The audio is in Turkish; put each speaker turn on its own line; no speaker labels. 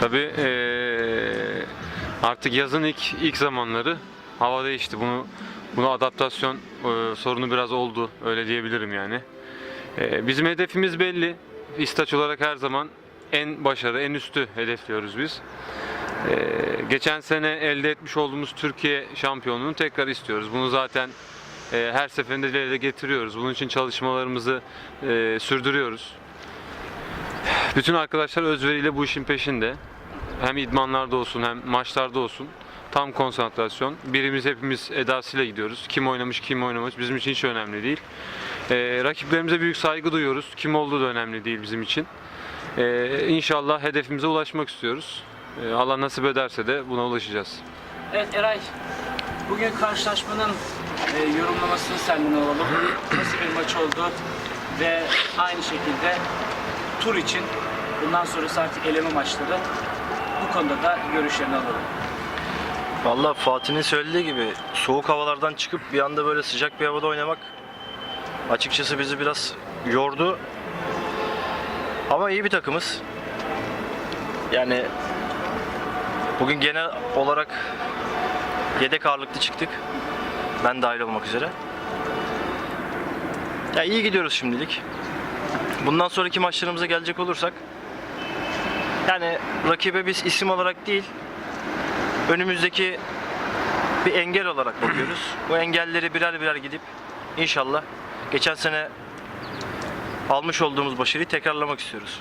Tabii eee, artık yazın ilk ilk zamanları hava değişti. Bunu bunu adaptasyon eee, sorunu biraz oldu. Öyle diyebilirim yani. Eee, bizim hedefimiz belli. İstaç olarak her zaman en başarı, en üstü hedefliyoruz biz. Eee, geçen sene elde etmiş olduğumuz Türkiye şampiyonluğunu tekrar istiyoruz. Bunu zaten eee, her seferinde dile getiriyoruz. Bunun için çalışmalarımızı eee, sürdürüyoruz. Bütün arkadaşlar özveriyle bu işin peşinde. Hem idmanlarda olsun hem maçlarda olsun. Tam konsantrasyon. Birimiz hepimiz edasıyla gidiyoruz. Kim oynamış kim oynamamış bizim için hiç önemli değil. Ee, rakiplerimize büyük saygı duyuyoruz. Kim olduğu da önemli değil bizim için. Ee, inşallah hedefimize ulaşmak istiyoruz. Ee, Allah nasip ederse de buna ulaşacağız.
Evet Eray, bugün karşılaşmanın e, yorumlamasını senden alalım. Nasıl bir maç oldu ve aynı şekilde tur için bundan sonrası artık eleme maçları bu konuda da görüşlerini alalım.
Valla Fatih'in söylediği gibi soğuk havalardan çıkıp bir anda böyle sıcak bir havada oynamak açıkçası bizi biraz yordu. Ama iyi bir takımız. Yani bugün genel olarak yedek ağırlıklı çıktık. Ben dahil olmak üzere. Ya iyi gidiyoruz şimdilik. Bundan sonraki maçlarımıza gelecek olursak yani rakibe biz isim olarak değil önümüzdeki bir engel olarak bakıyoruz. Bu engelleri birer birer gidip inşallah geçen sene almış olduğumuz başarıyı tekrarlamak istiyoruz.